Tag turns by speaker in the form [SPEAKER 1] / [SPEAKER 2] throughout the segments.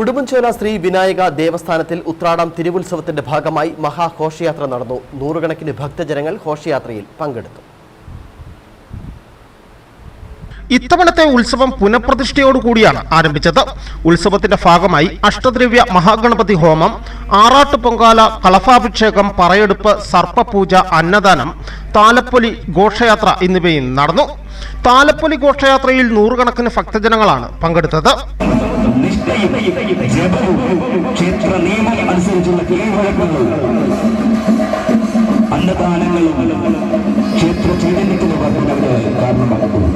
[SPEAKER 1] ഉടുമ്പൻചോല ശ്രീ വിനായക ദേവസ്ഥാനത്തിൽ ഉത്രാടം തിരുവുത്സവത്തിന്റെ ഭാഗമായി മഹാഘോഷയാത്ര നടന്നു. നൂറുകണക്കിന് ഭക്തജനങ്ങൾ ഘോഷയാത്രയിൽ പങ്കെടുത്തു.
[SPEAKER 2] ഇത്തവണത്തെ ഉത്സവം പുനഃപ്രതിഷ്ഠയോടുകൂടിയാണ് ആരംഭിച്ചത്. ഉത്സവത്തിന്റെ ഭാഗമായി അഷ്ടദ്രവ്യ മഹാഗണപതി ഹോമം ആറാട്ട് പൊങ്കാല കളഭാഭിഷേകം പറയെടുപ്പ് സർപ്പപൂജ അന്നദാനം താലപ്പൊലി ഘോഷയാത്ര എന്നിവയും നടന്നു. താലപ്പൊലി ഘോഷയാത്രയിൽ നൂറുകണക്കിന് ഭക്തജനങ്ങളാണ് പങ്കെടുത്തത്.
[SPEAKER 3] ക്ഷേത്ര നിയമം അനുസരിച്ചുള്ള കീഴ്വഴക്കങ്ങളും അന്നദാനങ്ങളും ക്ഷേത്ര ചൈതന്യത്തിന് കാരണമാക്കുന്നു.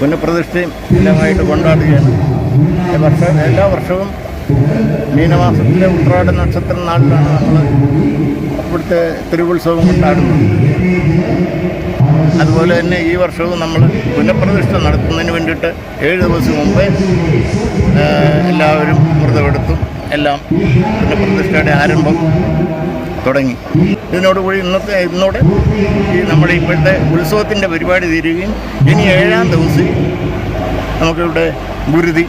[SPEAKER 4] പുനഃപ്രതിഷ്ഠയും എല്ലാമായിട്ട് കൊണ്ടാടുകയാണ്. വർഷം എല്ലാ വർഷവും മീനമാസത്തിലെ ഉത്രാട നക്ഷത്ര നാളിലാണ് നമ്മൾ ഇവിടുത്തെ തിരുവുത്സവം കൊണ്ടാടുന്നത്. അതുപോലെ തന്നെ ഈ വർഷവും നമ്മൾ പുനഃപ്രതിഷ്ഠ നടത്തുന്നതിന് വേണ്ടിയിട്ട് ഏഴ് ദിവസം മുമ്പേ എല്ലാവരും വ്രതമെടുത്തും. എല്ലാം പുനഃപ്രതിഷ്ഠയുടെ ആരംഭം തുടങ്ങി. ഇതിനോടുകൂടി ഇന്നത്തെ ഇന്നോടെ ഈ നമ്മുടെ ഇപ്പോഴത്തെ ഉത്സവത്തിന്റെ പരിപാടി തീരുകയും ഇനി ഏഴാം ദിവസം നമുക്കിവിടെ ഗുരുതി.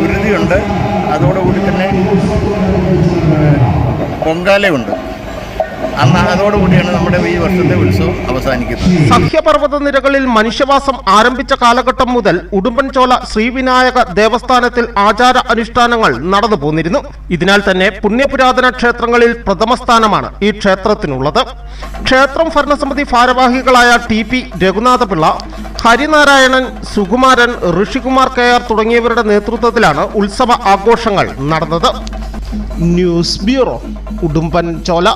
[SPEAKER 4] ഗുരുതിയുണ്ട്. അതോടുകൂടി തന്നെ പൊങ്കാലയുണ്ട്. അന്ന് അതോടുകൂടിയാണ് നമ്മുടെ ഈ വർഷത്തെ ഉത്സവം അവസാനിക്കുന്നത്.
[SPEAKER 2] സഹ്യപർവത നിരകളിൽ മനുഷ്യവാസം ആരംഭിച്ച കാലഘട്ടം മുതൽ ഉടുമ്പൻചോല ശ്രീവിനായക ദേവസ്ഥാനത്തിൽ ആചാര അനുഷ്ഠാനങ്ങൾ നടന്നു പോന്നിരുന്നു. ഇതിനാൽ തന്നെ പുണ്യപുരാതന ക്ഷേത്രങ്ങളിൽ പ്രഥമ സ്ഥാനമാണ് ഈ ക്ഷേത്രത്തിനുള്ളത്. ക്ഷേത്രം ഭരണസമിതി ഭാരവാഹികളായ T P Raghunathapillai Harinarayanan Sukumaran Rishikumar K R തുടങ്ങിയവരുടെ നേതൃത്വത്തിലാണ് ഉത്സവ ആഘോഷങ്ങൾ നടന്നത്. News bureau Udumbanchola